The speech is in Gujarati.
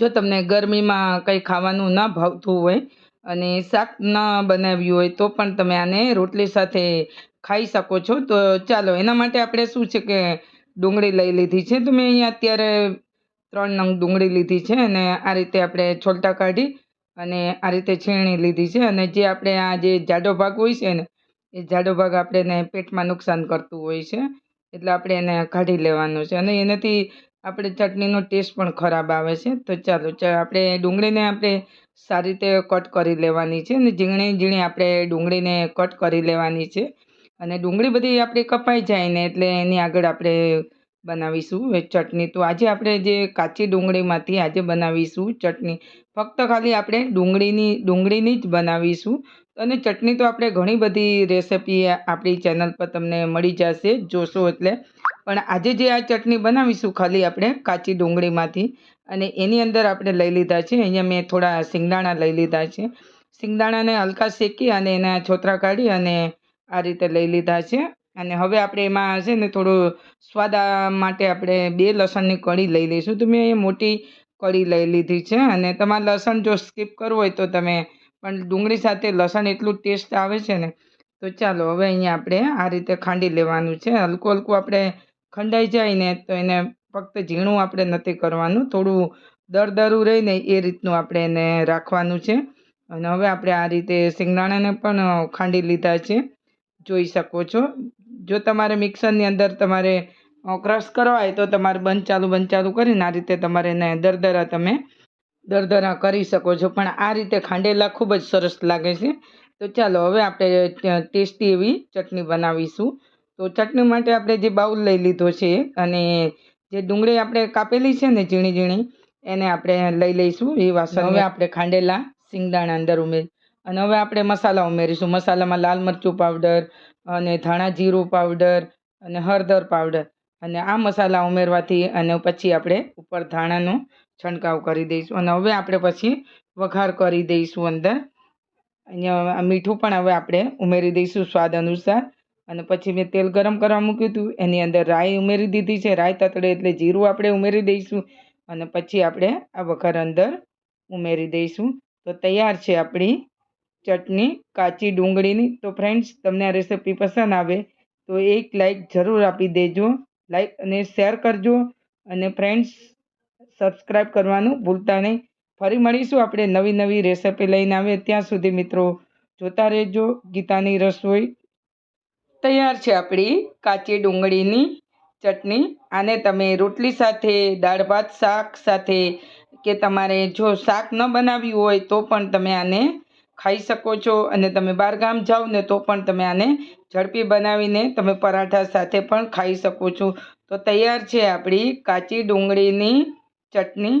જો તમને ગરમીમાં કંઈ ખાવાનું ના ભાવતું હોય અને શાક ના બનાવ્યું હોય તો પણ તમે આને રોટલી સાથે ખાઈ શકો છો. તો ચાલો, એના માટે આપણે શું છે કે ડુંગળી લઈ લીધી છે. તો મેં અહીંયા અત્યારે ત્રણ નંગ ડુંગળી લીધી છે અને આ રીતે આપણે છોલટા કાઢી અને આ રીતે છીણી લીધી છે. અને જે આપણે આ જે જાડો ભાગ હોય છે ને, એ જાડો ભાગ આપણે એને પેટમાં નુકસાન કરતું હોય છે. એટલે આપણે એને કાઢી લેવાનું છે. અને એનાથી આપણે ચટણીનો ટેસ્ટ પણ ખરાબ આવે છે. તો ચાલો આપણે ડુંગળીને આપણે સારી રીતે કટ કરી લેવાની છે અને ઝીણી ઝીણી આપણે ડુંગળીને કટ કરી લેવાની છે. અને ડુંગળી બધી આપણી કપાઈ જાય ને એટલે એની આગળ આપણે બનાવીશું ચટણી. તો આજે આપણે જે કાચી ડુંગળીમાંથી આજે બનાવીશું ચટણી. ફક્ત ખાલી આપણે ડુંગળીની ડુંગળીની જ બનાવીશું. અને ચટણી તો આપણે ઘણી બધી રેસિપી આપણી ચેનલ પર તમને મળી જશે, જોશો એટલે. પણ આજે જે આ ચટણી બનાવીશું ખાલી આપણે કાચી ડુંગળીમાંથી અને એની અંદર આપણે લઈ લીધા છે. અહીંયા મેં થોડા સિંગદાણા લઈ લીધા છે. સિંગદાણાને હલકા શેકી અને એના છોતરા કાઢી અને આ રીતે લઈ લીધા છે. અને હવે આપણે એમાં છે ને થોડું સ્વાદ માટે આપણે બે લસણની કળી લઈ લઈશું. તો મેં મોટી કળી લઈ લીધી છે અને તમારે લસણ જો સ્કીપ કરવું હોય તો તમે પણ ડુંગળી સાથે લસણ એટલું ટેસ્ટ આવે છે ને તો ચાલો હવે અહીંયા આપણે આ રીતે ખાંડી લેવાનું છે. હલકું હલકું આપણે ખંડાઈ જાય ને તો એને ફક્ત ઝીણું આપણે નથી કરવાનું. થોડું દરદરું રહીને એ રીતનું આપણે એને રાખવાનું છે. અને હવે આપણે આ રીતે સિંગદાણાને પણ ખાંડી લીધા છે. જોઈ શકો છો. જો તમારે મિક્સરની અંદર તમારે ક્રશ કરવા હોય તો તમારે બંધ ચાલુ બંધ ચાલુ કરીને આ રીતે તમારે એને દરદરા તમે, દરદરા કરી શકો છો. પણ આ રીતે ખાંડેલા ખૂબ જ સરસ લાગે છે. તો ચાલો હવે આપણે ટેસ્ટી એવી ચટણી બનાવીશું. તો ચટણી માટે આપણે જે બાઉલ લઈ લીધો છે અને જે ડુંગળી આપણે કાપેલી છે ને ઝીણી ઝીણી એને આપણે લઈ લઈશું. એ વાસણ હવે આપણે ખાંડેલા સિંગદાણા અંદર ઉમેર અને હવે આપણે મસાલા ઉમેરીશું. મસાલામાં લાલ મરચું પાવડર અને ધાણા જીરું પાવડર અને હળદર પાવડર. અને આ મસાલા ઉમેરવાથી અને પછી આપણે ઉપર ધાણાનો છંટકાવ કરી દઈશું. અને હવે આપણે પછી વઘાર કરી દઈશું અંદર. અહીંયા મીઠું પણ હવે આપણે ઉમેરી દઈશું સ્વાદ અનુસાર. અને પછી મેં તેલ ગરમ કરવા મૂક્યું હતું. એની અંદર રાઈ ઉમેરી દીધી છે. રાઈ તતડે એટલે જીરું આપણે ઉમેરી દઈશું અને પછી આપણે આ વઘાર અંદર ઉમેરી દઈશું. તો તૈયાર છે આપણી ચટણી કાચી ડુંગળીની. તો ફ્રેન્ડ્સ તમને આ રેસીપી પસંદ આવે તો એક લાઈક જરૂર આપી દેજો. લાઈક અને શેર કરજો. અને ફ્રેન્ડ્સ સબસ્ક્રાઈબ કરવાનું ભૂલતા નહીં. ફરી મળીશું આપણે નવી નવી રેસીપી લઈને આવીએ. ત્યાં સુધી મિત્રો જોતા રહેજો. ગીતાની રસોઈ તૈયાર છે આપણી કાચી ડુંગળીની ચટણી. આને તમે રોટલી સાથે, દાળ ભાત, શાક સાથે કે તમારે જો શાક ન બનાવ્યું હોય તો પણ તમે આને ખાઈ શકો છો. અને તમે બહારગામ જાઓ ને તો પણ તમે આને ઝડપી બનાવીને તમે પરાઠા સાથે પણ ખાઈ શકો છો. તો તૈયાર છે આપણી કાચી ડુંગળીની ચટણી.